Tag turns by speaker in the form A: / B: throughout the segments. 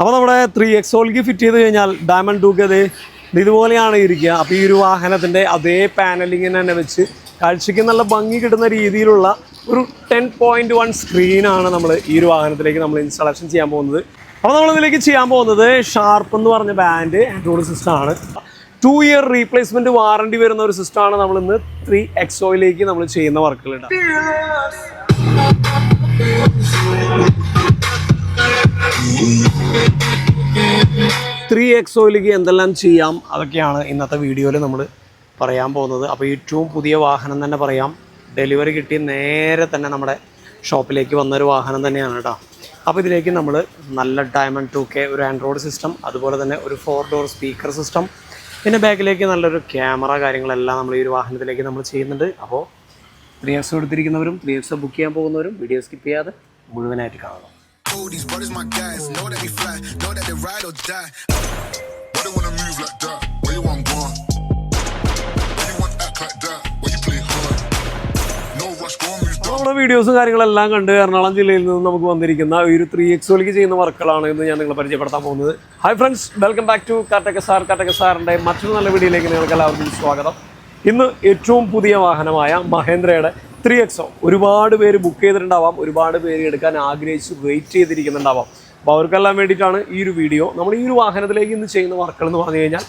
A: അപ്പോൾ നമ്മുടെ three എക്സോൾക്ക് fit ചെയ്ത് കഴിഞ്ഞാൽ ഡയമണ്ട് അത് ഇതുപോലെയാണ് ഇരിക്കുക. അപ്പോൾ ഈ ഒരു വാഹനത്തിന്റെ അതേ പാനലിങ്ങിന് തന്നെ വെച്ച് കാഴ്ചയ്ക്ക് നല്ല ഭംഗി കിട്ടുന്ന രീതിയിലുള്ള ഒരു ടെൻ പോയിന്റ് വൺ സ്ക്രീനാണ് നമ്മൾ ഈ ഒരു വാഹനത്തിലേക്ക് നമ്മൾ ഇൻസ്റ്റാളേഷൻ ചെയ്യാൻ പോകുന്നത്. അപ്പോൾ നമ്മളിതിലേക്ക് ചെയ്യാൻ പോകുന്നത് ഷാർപ്പ് എന്ന് പറഞ്ഞ ബാൻഡ് ആൻഡ്രോയിഡ് സിസ്റ്റമാണ് ടു ഇയർ റീപ്ലേസ്മെന്റ് വാറണ്ടി വരുന്ന ഒരു സിസ്റ്റമാണ് നമ്മൾ ഇന്ന് ത്രീ എക്സോയിലേക്ക് നമ്മൾ ചെയ്യുന്ന വർക്കുകൾ ത്രീ എക്സോയിലേക്ക് എന്തെല്ലാം ചെയ്യാം അതൊക്കെയാണ് ഇന്നത്തെ വീഡിയോയിൽ നമ്മൾ പറയാൻ പോകുന്നത്. അപ്പോൾ ഏറ്റവും പുതിയ വാഹനം തന്നെ പറയാം. ഡെലിവറി കിട്ടി നേരെ തന്നെ നമ്മുടെ ഷോപ്പിലേക്ക് വന്നൊരു വാഹനം തന്നെയാണ് കേട്ടോ. അപ്പോൾ ഇതിലേക്ക് നമ്മൾ നല്ല ഡയമണ്ട് ടു കെ ഒരു ആൻഡ്രോയിഡ് സിസ്റ്റം അതുപോലെ തന്നെ ഒരു ഫോർ ഡോർ സ്പീക്കർ സിസ്റ്റം പിന്നെ ബാക്കിലേക്ക് നല്ലൊരു ക്യാമറ കാര്യങ്ങളെല്ലാം നമ്മൾ ഈ ഒരു വാഹനത്തിലേക്ക് നമ്മൾ ചെയ്യുന്നുണ്ട്. അപ്പോൾ ത്രീ എക്സ് എടുത്തിരിക്കുന്നവരും ത്രീ എക്സ് ബുക്ക് ചെയ്യാൻ പോകുന്നവരും വീഡിയോ സ്കിപ്പ് ചെയ്യാതെ മുഴുവനായിട്ട് കാണണം.
B: Oh, these brothers my guys. Know that we fly. Know that they ride or die. Why they wanna move like that? Where you want gone? Why you want act like that? Why you play hard? No rush, go move
A: നമ്മുടെ വീഡിയോസും കാര്യങ്ങളെല്ലാം കണ്ട് എറണാകുളം ജില്ലയിൽ നിന്ന് നമുക്ക് വന്നിരിക്കുന്ന ഒരു three എക്സോളിക്ക് ചെയ്യുന്ന വർക്കുകളാണ് ഇന്ന് ഞാൻ നിങ്ങളെ പരിചയപ്പെടുത്താൻ പോകുന്നത് hi friends welcome back to Kattakka sir Kattakka സാറിന്റെ മറ്റൊരു നല്ല വീഡിയോയിലേക്ക് നിങ്ങൾക്ക് എല്ലാവർക്കും സ്വാഗതം ഇന്ന് ഏറ്റവും പുതിയ വാഹനമായ മഹേന്ദ്രയുടെ ത്രീ എക്സോ ഒരുപാട് പേര് ബുക്ക് ചെയ്തിട്ടുണ്ടാവാം. ഒരുപാട് പേര് എടുക്കാൻ ആഗ്രഹിച്ച് വെയിറ്റ് ചെയ്തിരിക്കുന്നുണ്ടാവാം. അപ്പോൾ അവർക്കെല്ലാം വേണ്ടിയിട്ടാണ് ഈ ഒരു വീഡിയോ നമ്മൾ ഈ ഒരു വാഹനത്തിലേക്ക് ഇന്ന് ചെയ്യുന്ന വർക്കുകൾ എന്ന് പറഞ്ഞു കഴിഞ്ഞാൽ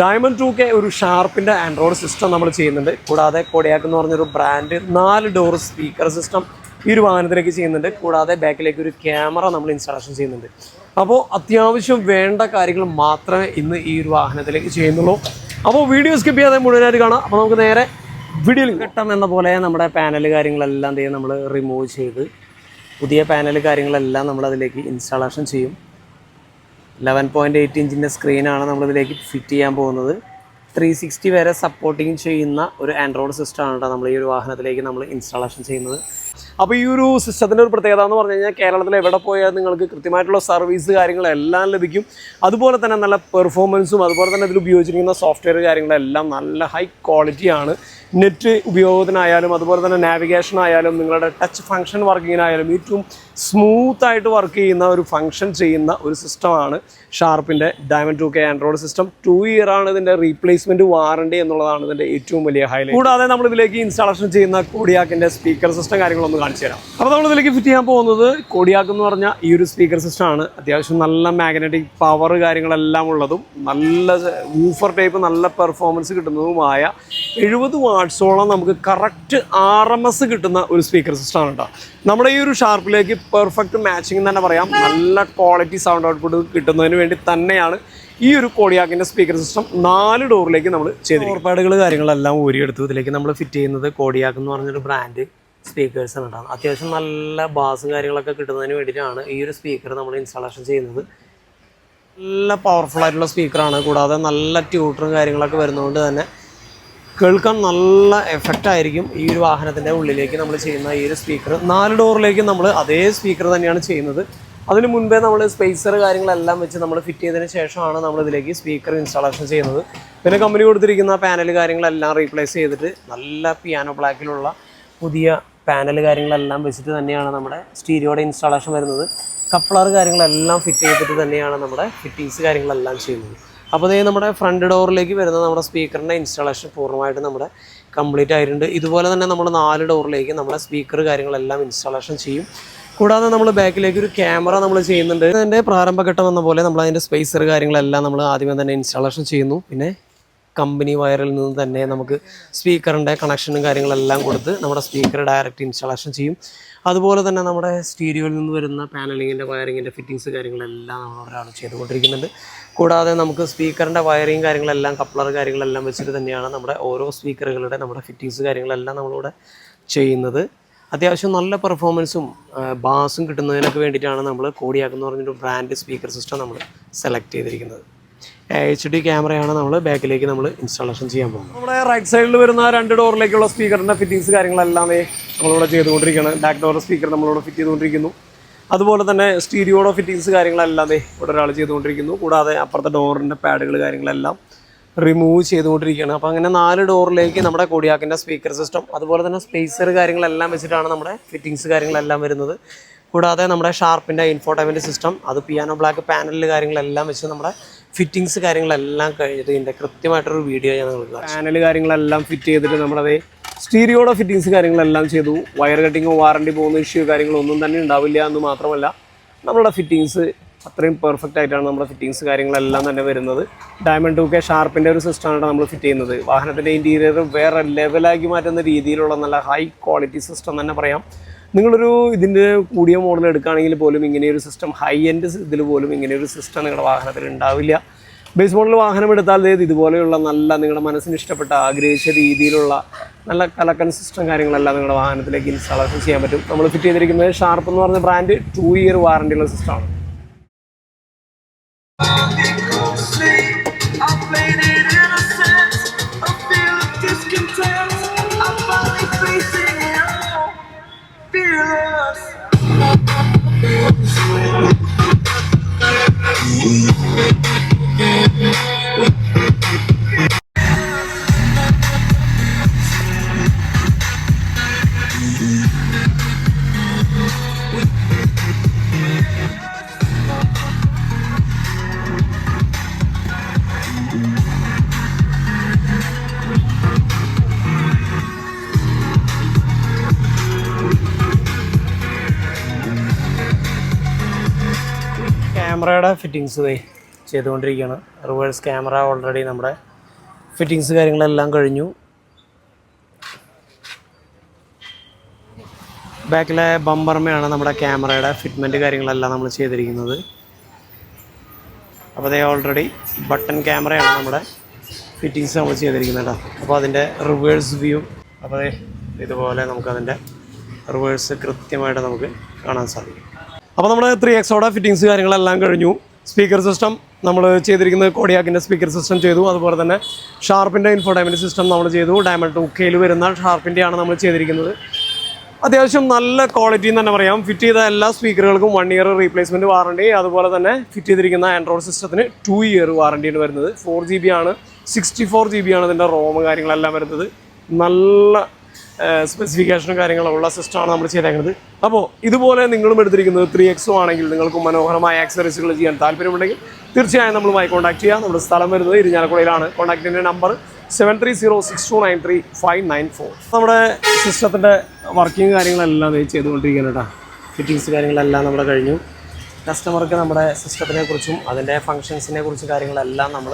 A: ഡയമണ്ട് ടു കെ ഒരു ഷാർപ്പിന്റെ ആൻഡ്രോയിഡ് സിസ്റ്റം നമ്മൾ ചെയ്യുന്നുണ്ട്. കൂടാതെ കൊടിയാക്ക് എന്ന് പറഞ്ഞൊരു ബ്രാൻഡ് നാല് ഡോർ സ്പീക്കർ സിസ്റ്റം ഈ ഒരു വാഹനത്തിലേക്ക് ചെയ്യുന്നുണ്ട്. കൂടാതെ ബാക്കിലേക്ക് ഒരു ക്യാമറ നമ്മൾ ഇൻസ്റ്റാളേഷൻ ചെയ്യുന്നുണ്ട്. അപ്പോൾ അത്യാവശ്യം വേണ്ട കാര്യങ്ങൾ മാത്രമേ ഇന്ന് ഈ ഒരു വാഹനത്തിലേക്ക് ചെയ്യുന്നുള്ളൂ. അപ്പോൾ വീഡിയോ സ്കിപ്പ് ചെയ്യാതെ മുഴുവനായിട്ട് കാണാം. അപ്പോൾ നമുക്ക് നേരെ ഘട്ടം എന്ന പോലെ നമ്മുടെ പാനൽ കാര്യങ്ങളെല്ലാം ദേ നമ്മൾ റിമൂവ് ചെയ്ത് പുതിയ പാനൽ കാര്യങ്ങളെല്ലാം നമ്മൾ അതിലേക്ക് ഇൻസ്റ്റാളേഷൻ ചെയ്യും ലെവൻ പോയിന്റ് എയ്റ്റ് ഇഞ്ചിന്റെ സ്ക്രീനാണ് നമ്മളിതിലേക്ക് ഫിറ്റ് ചെയ്യാൻ പോകുന്നത്. ത്രീ സിക്സ്റ്റി വരെ സപ്പോർട്ടിങ് ചെയ്യുന്ന ഒരു ആൻഡ്രോയിഡ് സിസ്റ്റമാണ് കേട്ടോ നമ്മൾ ഈ ഒരു വാഹനത്തിലേക്ക് നമ്മൾ ഇൻസ്റ്റാളേഷൻ ചെയ്യുന്നത്. അപ്പോൾ ഈ ഒരു സിസ്റ്റത്തിന്റെ ഒരു പ്രത്യേകത എന്ന് പറഞ്ഞു കഴിഞ്ഞാൽ കേരളത്തിൽ എവിടെ പോയാൽ നിങ്ങൾക്ക് കൃത്യമായിട്ടുള്ള സർവീസ് കാര്യങ്ങളെല്ലാം ലഭിക്കും. അതുപോലെ തന്നെ നല്ല പെർഫോമൻസും അതുപോലെ തന്നെ ഇതിൽ ഉപയോഗിച്ചിരിക്കുന്ന സോഫ്റ്റ്വെയർ കാര്യങ്ങളെല്ലാം നല്ല ഹൈ ക്വാളിറ്റിയാണ് നെറ്റ് ഉപയോഗത്തിനായാലും അതുപോലെ തന്നെ നാവിഗേഷൻ ആയാലും നിങ്ങളുടെ ടച്ച് ഫങ്ഷൻ വർക്കിങ്ങിനായാലും ഏറ്റവും സ്മൂത്ത് ആയിട്ട് വർക്ക് ചെയ്യുന്ന ഒരു ഫങ്ഷൻ ചെയ്യുന്ന ഒരു സിസ്റ്റമാണ് ഷാർപ്പിന്റെ diamond two K Android system two year ആണ് ഇതിന്റെ റീപ്ലേസ്മെന്റ് വാറണ്ടി എന്നുള്ളതാണ് ഇതിന്റെ ഏറ്റവും വലിയ ഹൈലൈറ്റ് കൂടാതെ നമ്മൾ ഇതിലേക്ക് ഇൻസ്റ്റാളേഷൻ ചെയ്യുന്ന കൂടിയാക്കിന്റെ സ്പീക്കർ സിസ്റ്റം കാര്യങ്ങളൊന്ന് കാണിച്ചു തരാം. അപ്പോൾ നമ്മൾ ഇതിലേക്ക് ഫിറ്റ് ചെയ്യാൻ പോകുന്നത് കൊടിയാക്ക് എന്ന് പറഞ്ഞ ഈ ഒരു സ്പീക്കർ സിസ്റ്റം ആണ്. അത്യാവശ്യം നല്ല മാഗ്നറ്റിക് പവർ കാര്യങ്ങളെല്ലാം ഉള്ളതും നല്ല ഊഫർ ടൈപ്പ് നല്ല പെർഫോമൻസ് കിട്ടുന്നതുമായ എഴുപത് വാട്ട്സോളം നമുക്ക് കറക്റ്റ് ആർ എം എസ് കിട്ടുന്ന ഒരു സ്പീക്കർ സിസ്റ്റമാണ് കേട്ടോ നമ്മുടെ ഈ ഒരു ഷാർപ്പിലേക്ക് പെർഫെക്റ്റ് മാച്ചിങ് തന്നെ പറയാം. നല്ല ക്വാളിറ്റി സൗണ്ട് ഔട്ട്പുട്ട് കിട്ടുന്നതിന് വേണ്ടി തന്നെയാണ് ഈ ഒരു കോഡിയാക്കിന്റെ സ്പീക്കർ സിസ്റ്റം നാല് ഡോറിലേക്ക് നമ്മൾ ചെയ്ത് ഓർപ്പാടുകൾ കാര്യങ്ങളെല്ലാം ഊരിയെടുത്തു ഇതിലേക്ക് നമ്മൾ ഫിറ്റ് ചെയ്യുന്നത് കോഡിയാക്ക് എന്ന് പറഞ്ഞൊരു ബ്രാൻഡ് സ്പീക്കേഴ്സാണ് കേട്ടോ അത്യാവശ്യം നല്ല ബാസും കാര്യങ്ങളൊക്കെ കിട്ടുന്നതിന് വേണ്ടിയിട്ടാണ് ഈ ഒരു സ്പീക്കർ നമ്മൾ ഇൻസ്റ്റാളേഷൻ ചെയ്യുന്നത്. നല്ല പവർഫുൾ ആയിട്ടുള്ള സ്പീക്കറാണ് കൂടാതെ നല്ല ട്യൂട്ടറും കാര്യങ്ങളൊക്കെ വരുന്നതുകൊണ്ട് തന്നെ കേൾക്കാൻ നല്ല എഫക്റ്റ് ആയിരിക്കും ഈ ഒരു വാഹനത്തിന്റെ ഉള്ളിലേക്ക് നമ്മൾ ചെയ്യുന്ന ഈ ഒരു സ്പീക്കർ നാല് ഡോറിലേക്ക് നമ്മൾ അതേ സ്പീക്കർ തന്നെയാണ് ചെയ്യുന്നത്. അതിന് മുൻപേ നമ്മൾ സ്പേസർ കാര്യങ്ങളെല്ലാം വെച്ച് നമ്മൾ ഫിറ്റ് ചെയ്തതിന് ശേഷമാണ് നമ്മൾ ഇതിലേക്ക് സ്പീക്കർ ഇൻസ്റ്റാളേഷൻ ചെയ്യുന്നത്. പിന്നെ കമ്പനി കൊടുത്തിരിക്കുന്ന പാനൽ കാര്യങ്ങളെല്ലാം റീപ്ലേസ് ചെയ്തിട്ട് നല്ല പിയാനോ ബ്ലാക്കിലുള്ള പുതിയ പാനൽ കാര്യങ്ങളെല്ലാം വെച്ചിട്ട് തന്നെയാണ് നമ്മുടെ സ്റ്റീരിയോയുടെ ഇൻസ്റ്റാളേഷൻ വരുന്നത്. കപ്ലർ കാര്യങ്ങളെല്ലാം ഫിറ്റ് ചെയ്തിട്ട് തന്നെയാണ് നമ്മുടെ ഫിറ്റിങ്സ് കാര്യങ്ങളെല്ലാം ചെയ്യുന്നത്. അപ്പോൾ ഇതേ നമ്മുടെ ഫ്രണ്ട് ഡോറിലേക്ക് വരുന്ന നമ്മുടെ സ്പീക്കറിന്റെ ഇൻസ്റ്റാളേഷൻ പൂർണമായിട്ട് നമ്മുടെ കംപ്ലീറ്റ് ആയിട്ടുണ്ട്. ഇതുപോലെ തന്നെ നമ്മൾ നാല് ഡോറിലേക്ക് നമ്മുടെ സ്പീക്കർ കാര്യങ്ങളെല്ലാം ഇൻസ്റ്റാളേഷൻ ചെയ്യും. കൂടാതെ നമ്മൾ ബാക്കിലേക്ക് ഒരു ക്യാമറ നമ്മൾ ചെയ്യുന്നുണ്ട്. അതിന്റെ പ്രാരംഭഘട്ടം എന്ന പോലെ നമ്മൾ അതിന്റെ സ്പേസർ കാര്യങ്ങളെല്ലാം നമ്മൾ ആദ്യമേ തന്നെ ഇൻസ്റ്റാളേഷൻ ചെയ്യുന്നു. പിന്നെ കമ്പനി വയറിൽ നിന്ന് തന്നെ നമുക്ക് സ്പീക്കറിന്റെ കണക്ഷനും കാര്യങ്ങളെല്ലാം കൊടുത്ത് നമ്മുടെ സ്പീക്കർ ഡയറക്റ്റ് ഇൻസ്റ്റാളേഷൻ ചെയ്യും. അതുപോലെ തന്നെ നമ്മുടെ സ്റ്റീരിയോയിൽ നിന്ന് വരുന്ന പാനലിങ്ങിന്റെ വയറിങ്ങിന്റെ ഫിറ്റിങ്സ് കാര്യങ്ങളെല്ലാം നമ്മൾ ഒരാൾ ചെയ്തുകൊണ്ടിരിക്കുന്നുണ്ട്. കൂടാതെ നമുക്ക് സ്പീക്കറിന്റെ വയറിങ് കാര്യങ്ങളെല്ലാം കപ്ലർ കാര്യങ്ങളെല്ലാം വെച്ചിട്ട് തന്നെയാണ് നമ്മുടെ ഓരോ സ്പീക്കറുകളുടെ നമ്മുടെ ഫിറ്റിങ്സ് കാര്യങ്ങളെല്ലാം നമ്മളിവിടെ ചെയ്യുന്നത്. അത്യാവശ്യം നല്ല പെർഫോമൻസും ബാസും കിട്ടുന്നതിനൊക്കെ വേണ്ടിയിട്ടാണ് നമ്മൾ കോടിയാക്കുന്ന പറഞ്ഞൊരു ബ്രാൻഡ് സ്പീക്കർ സിസ്റ്റം നമ്മൾ സെലക്ട് ചെയ്തിരിക്കുന്നത്. എച്ച് ഡി ക്യാമറയാണ് നമ്മൾ ബാക്കിലേക്ക് നമ്മൾ ഇൻസ്റ്റാളേഷൻ ചെയ്യാൻ പോകുന്നത്. നമ്മുടെ റൈറ്റ് സൈഡിൽ വരുന്ന രണ്ട് ഡോറിലേക്കുള്ള സ്പീക്കറിന്റെ ഫിറ്റിങ്സ് കാര്യങ്ങളെല്ലാം നമ്മളിവിടെ ചെയ്തുകൊണ്ടിരിക്കുകയാണ്. ബാക്ക് ഡോർ സ്പീക്കർ നമ്മളിവിടെ ഫിറ്റ് ചെയ്തുകൊണ്ടിരിക്കുന്നു. അതുപോലെ തന്നെ സ്റ്റീരിയോയുടെ ഫിറ്റിങ്സ് കാര്യങ്ങളെല്ലാം ഇവിടെ ഒരാൾ ചെയ്തുകൊണ്ടിരിക്കുന്നു. കൂടാതെ അപ്പുറത്തെ ഡോറിന്റെ പാഡുകൾ കാര്യങ്ങളെല്ലാം റിമൂവ് ചെയ്തുകൊണ്ടിരിക്കുകയാണ്. അപ്പോൾ അങ്ങനെ നാല് ഡോറിലേക്ക് നമ്മുടെ കൊടിയാക്കിന്റെ സ്പീക്കർ സിസ്റ്റം അതുപോലെ തന്നെ സ്പേസർ കാര്യങ്ങളെല്ലാം വെച്ചിട്ടാണ് നമ്മുടെ ഫിറ്റിങ്സ് കാര്യങ്ങളെല്ലാം വരുന്നത്.
C: കൂടാതെ നമ്മുടെ ഷാർപ്പിന്റെ ഇൻഫോർട്ടൈൻമെന്റ് സിസ്റ്റം അത് പിയാനോ ബ്ലാക്ക് പാനലിൽ കാര്യങ്ങളെല്ലാം വെച്ച് നമ്മുടെ ഫിറ്റിങ്സ് കാര്യങ്ങളെല്ലാം കഴിഞ്ഞിട്ട് ഇതിന്റെ കൃത്യമായിട്ടൊരു വീഡിയോ ഞാൻ നിങ്ങൾക്ക്
A: പാനൽ കാര്യങ്ങളെല്ലാം ഫിറ്റ് ചെയ്തിട്ട് നമ്മളത് സ്റ്റീരിയോടെ ഫിറ്റിങ്സ് കാര്യങ്ങളെല്ലാം ചെയ്തു. വയർ കട്ടിങ്ങോ വാറണ്ടി പോകുന്ന ഇഷ്യൂ കാര്യങ്ങളോ ഒന്നും തന്നെ ഉണ്ടാവില്ല എന്ന് മാത്രമല്ല നമ്മളുടെ ഫിറ്റിങ്സ് അത്രയും പെർഫെക്റ്റ് ആയിട്ടാണ് നമ്മുടെ ഫിറ്റിങ്സ് കാര്യങ്ങളെല്ലാം തന്നെ വരുന്നത്. ഡയമണ്ട് ടു കെ ഷാർപ്പിന്റെ ഒരു സിസ്റ്റമാണ് നമ്മൾ ഫിറ്റ് ചെയ്യുന്നത്. വാഹനത്തിന്റെ ഇന്റീരിയർ വേറെ ലെവലാക്കി മാറ്റുന്ന രീതിയിലുള്ള നല്ല ഹൈ ക്വാളിറ്റി സിസ്റ്റം തന്നെ പറയാം. നിങ്ങളൊരു ഇതിന്റെ കൂടിയ മോഡൽ എടുക്കുകയാണെങ്കിൽ പോലും ഇങ്ങനെയൊരു സിസ്റ്റം ഹൈ എൻഡ് ഇതിൽ പോലും ഇങ്ങനെയൊരു സിസ്റ്റം നിങ്ങളുടെ വാഹനത്തിൽ ഉണ്ടാവില്ല. ബേസ് മോഡൽ വാഹനം എടുത്താൽ ഇതുപോലെയുള്ള നല്ല നിങ്ങളുടെ മനസ്സിന് ഇഷ്ടപ്പെട്ട ആഗ്രഹിച്ച രീതിയിലുള്ള നല്ല കലക്കൻ സിസ്റ്റം കാര്യങ്ങളെല്ലാം നിങ്ങളുടെ വാഹനത്തിലേക്ക് ഇൻസ്റ്റാളേഷൻ ചെയ്യാൻ പറ്റും. നമ്മൾ ഫിറ്റ് ചെയ്തിരിക്കുന്നത് ഷാർപ്പ് എന്ന് പറഞ്ഞ ബ്രാൻഡ് ടു ഇയർ വാറണ്ടി ഉള്ള സിസ്റ്റമാണ്
D: Mm-hmm.
C: ക്യാമറയുടെ ഫിറ്റിങ്സ് ചെയ്തുകൊണ്ടിരിക്കുകയാണ്. റിവേഴ്സ് ക്യാമറ ഓൾറെഡി നമ്മുടെ ഫിറ്റിങ്സ് കാര്യങ്ങളെല്ലാം കഴിഞ്ഞു. ബാക്കിലെ ബമ്പർമയാണ് നമ്മുടെ ക്യാമറയുടെ ഫിറ്റ്മെന്റ് കാര്യങ്ങളെല്ലാം നമ്മൾ ചെയ്തിരിക്കുന്നത്. അപ്പോൾ അതേ ഓൾറെഡി ബട്ടൺ ക്യാമറയാണ് നമ്മുടെ ഫിറ്റിങ്സ് നമ്മൾ ചെയ്തിരിക്കുന്നത് കേട്ടോ. അപ്പോൾ അതിന്റെ റിവേഴ്സ് വ്യൂ അപ്പോൾ ഇതുപോലെ നമുക്കതിന്റെ റിവേഴ്സ് കൃത്യമായിട്ട് നമുക്ക് കാണാൻ സാധിക്കും.
A: അപ്പോൾ നമ്മുടെ ത്രീ എക്സോടെ ഫിറ്റിങ്സ് കാര്യങ്ങളെല്ലാം കഴിഞ്ഞു. സ്പീക്കർ സിസ്റ്റം നമ്മൾ ചെയ്തിരിക്കുന്നത് കോഡിയാക്കിന്റെ സ്പീക്കർ സിസ്റ്റം ചെയ്തു. അതുപോലെ തന്നെ ഷാർപ്പിന്റെ ഇൻഫോടൈൻമെന്റ് സിസ്റ്റം നമ്മൾ ചെയ്തു. ഡയമണ്ട് ടു കെയിൽ വരുന്ന ഷാർപ്പിന്റെയാണ് നമ്മൾ ചെയ്തിരിക്കുന്നത്. അത്യാവശ്യം നല്ല ക്വാളിറ്റി എന്ന് തന്നെ പറയാം. ഫിറ്റ് ചെയ്ത എല്ലാ സ്പീക്കറുകൾക്കും വൺ ഇയർ റീപ്ലേസ്മെന്റ് വാറണ്ടി അതുപോലെ തന്നെ ഫിറ്റ് ചെയ്തിരിക്കുന്ന ആൻഡ്രോയിഡ് സിസ്റ്റത്തിന് ടു ഇയർ വാറണ്ടിയാണ് വരുന്നത്. ഫോർ ജി ബി ആണ്. സിക്സ്റ്റി ഫോർ ജി ബി ആണ് ഇതിന്റെ റോം കാര്യങ്ങളെല്ലാം വരുന്നത്. നല്ല സ്പെസിഫിക്കേഷനും കാര്യങ്ങളും ഉള്ള സിസ്റ്റമാണ് നമ്മൾ ചെയ്തേക്കുന്നത് അപ്പോൾ ഇതുപോലെ നിങ്ങളും എടുത്തിരിക്കുന്നത് ത്രീ എക്സോ ആണെങ്കിൽ നിങ്ങൾക്ക് മനോഹരമായ ആക്സറീസുകൾ ചെയ്യാൻ താല്പര്യമുണ്ടെങ്കിൽ തീർച്ചയായും നമ്മളുമായി കോൺടാക്ട് ചെയ്യാം. നമ്മുടെ സ്ഥലം വരുന്നത് ഇരിഞ്ഞാലക്കുടയിലാണ്. കോൺടാക്റ്റിന്റെ number seven three zero six two nine three five nine four നമ്മുടെ സിസ്റ്റത്തിന്റെ വർക്കിംഗ് കാര്യങ്ങളെല്ലാം ചെയ്തുകൊണ്ടിരിക്കുകയാണ് കേട്ടോ
C: ഫിറ്റിങ്സ് കാര്യങ്ങളെല്ലാം നമ്മുടെ കഴിഞ്ഞു. കസ്റ്റമർക്ക് നമ്മുടെ സിസ്റ്റത്തിനെ കുറിച്ചും അതിന്റെ ഫങ്ഷൻസിനെ കുറിച്ചും കാര്യങ്ങളെല്ലാം നമ്മൾ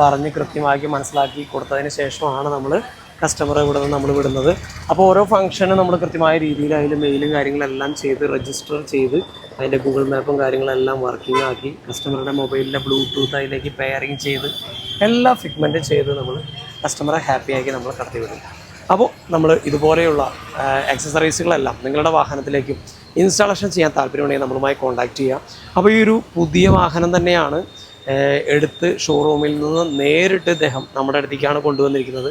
C: പറഞ്ഞ് കൃത്യമാക്കി മനസ്സിലാക്കി കൊടുത്തതിന് ശേഷമാണ് നമ്മൾ കസ്റ്റമറെ ഇവിടെ നിന്ന് നമ്മൾ വിടുന്നത്. അപ്പോൾ ഓരോ ഫംഗ്ഷനും നമ്മൾ കൃത്യമായ രീതിയിൽ അതിൽ മെയിലും കാര്യങ്ങളെല്ലാം ചെയ്ത് രജിസ്റ്റർ ചെയ്ത് അതിന്റെ ഗൂഗിൾ മാപ്പും കാര്യങ്ങളെല്ലാം വർക്കിംഗ് ആക്കി കസ്റ്റമറുടെ മൊബൈലിലെ ബ്ലൂടൂത്ത് അതിലേക്ക് പെയറിങ് ചെയ്ത് എല്ലാ ഫിറ്റ്മെന്റും ചെയ്ത് നമ്മൾ കസ്റ്റമറെ ഹാപ്പിയാക്കി നമ്മൾ കടത്തി വിടും. അപ്പോൾ നമ്മൾ ഇതുപോലെയുള്ള ആക്സസറീസുകളെല്ലാം നിങ്ങളുടെ വാഹനത്തിലേക്കും ഇൻസ്റ്റാളേഷൻ ചെയ്യാൻ താല്പര്യമുണ്ടെങ്കിൽ നമ്മളുമായി കോൺടാക്റ്റ് ചെയ്യാം. അപ്പോൾ ഈ ഒരു പുതിയ വാഹനം തന്നെയാണ് എടുത്ത് ഷോറൂമിൽ നിന്ന് നേരിട്ട് ഇദ്ദേഹം നമ്മുടെ അടുത്തേക്കാണ് കൊണ്ടുവന്നിരിക്കുന്നത്.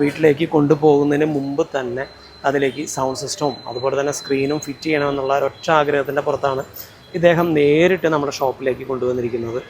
C: വീട്ടിലേക്ക് കൊണ്ടുപോകുന്നതിന് മുമ്പ് തന്നെ അതിലേക്ക് സൗണ്ട് സിസ്റ്റവും അതുപോലെ തന്നെ സ്ക്രീനും ഫിറ്റ് ചെയ്യണമെന്നുള്ള ഒരൊറ്റ ആഗ്രഹത്തിന്റെ പുറത്താണ് ഇദ്ദേഹം നേരിട്ട് നമ്മുടെ ഷോപ്പിലേക്ക് കൊണ്ടുവന്നിരിക്കുന്നത്.